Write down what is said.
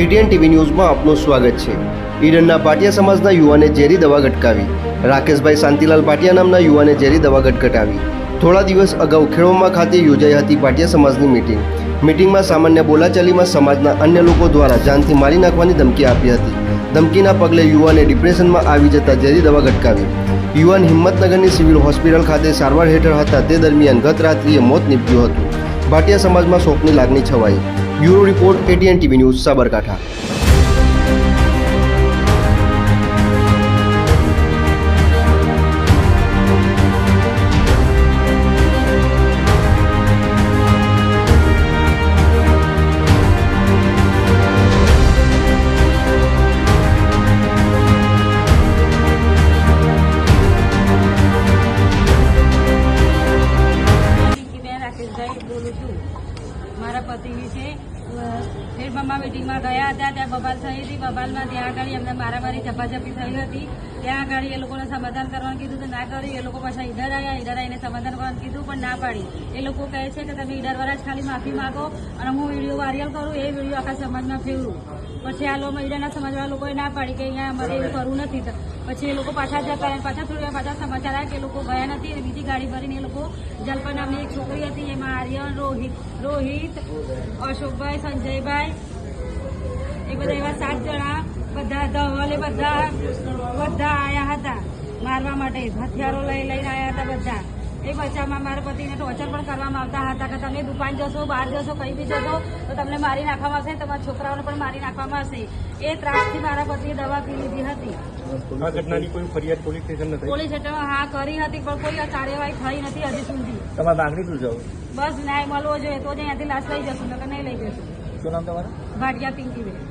ATN TV ન્યૂઝમાં આપનું સ્વાગત છે. ઈડનના પાટિયા સમાજના યુવાને ઝેરી દવા ગટકાવી. રાકેશભાઈ શાંતિલાલ પાટિયા નામના યુવાને ઝેરી દવા ગટગટાવી થોડા દિવસ અગાઉ ખેડોમાં ખાતે યોજાઈ હતી પાટિયા સમાજની મિટિંગ. મીટિંગમાં સામાન્ય બોલાચાલીમાં સમાજના અન્ય લોકો દ્વારા જાનથી મારી નાખવાની ધમકી આપી હતી. ધમકીના પગલે યુવાને ડિપ્રેશનમાં આવી જતા ઝેરી દવા ગટકાવી. યુવાન હિંમતનગરની સિવિલ હોસ્પિટલ ખાતે સારવાર હેઠળ હતા તે દરમિયાન ગત રાત્રિએ મોત નીપજ્યું હતું. ભાટિયા સમાજમાં શોકની લાગણી છવાઈ. Bureau report ATN TV news Sabarkantha. મારા પતિ વિશે ફેરબમા મિટિંગમાં ગયા હતા, ત્યાં બબાલ થઈ હતી, બબાલમાં ત્યાં આગળ એમને મારામારી ઝપાઝપી થઈ હતી. ત્યાં આગળ એ લોકોને સમાધાન કરવાનું કીધું તો ના કર્યું. એ લોકો પાછા ઈડર આવ્યા. ઈડર આવીને સમાધાન કરવાનું કીધું, પણ ના પાડી. એ લોકો કહે છે કે તમે ઈડરવાળા જ ખાલી માફી માંગો અને હું વીડિયો વાયરલ કરું, એ વીડિયો આખા સમાજમાં ફેરવું. પછી આ લોકો ઈડરના સમાજવાળા લોકોએ ના પાડી કે અહીંયા અમારે એવું કરવું નથી. પછી એ લોકો પાછા જતા પાછા થોડી પાછા સમાચાર આવ્યા કે એ લોકો ગયા નથી. બીજી ગાડી ભરીને એ લોકો જલ્પા નામની એક છોકરી હતી, એમાં આર્યન, રોહિત રોહિત, અશોકભાઈ સંજયભાઈ એ બધા એવા સાત જણા, બધા ધવલે બધા બધા આયા હતા. મારવા માટે હથિયારો લઈ લઈને આયા હતા બધા. એ બચ્ચામાં મારા પતિને ટોર્ચર પણ કરવામાં આવતા હતા કે તમે દુકાન જશો બહાર જશો કંઈ બી જશો તો તમને મારી નાખવામાં આવશે તમારા છોકરાઓને પણ મારી નાખવામાં આવશે. એ ત્રાસથી મારા પતિએ દવા પી લીધી હતી. આ ઘટનાની કોઈ ફરિયાદ પોલીસ સ્ટેશન નથી પોલીસ સ્ટેશનમાં હા કરી હતી પણ કોઈ કાર્યવાહી થઈ નથી હજી સુધી. તમારે માંગણી શું છે બસ ન્યાય મળવો જોઈએ તો જ અહીંયાથી લાશ લઈ જશું નહીં લઈ જશું. શું નામ તમારું? ભાટિયા પિંકીબેન.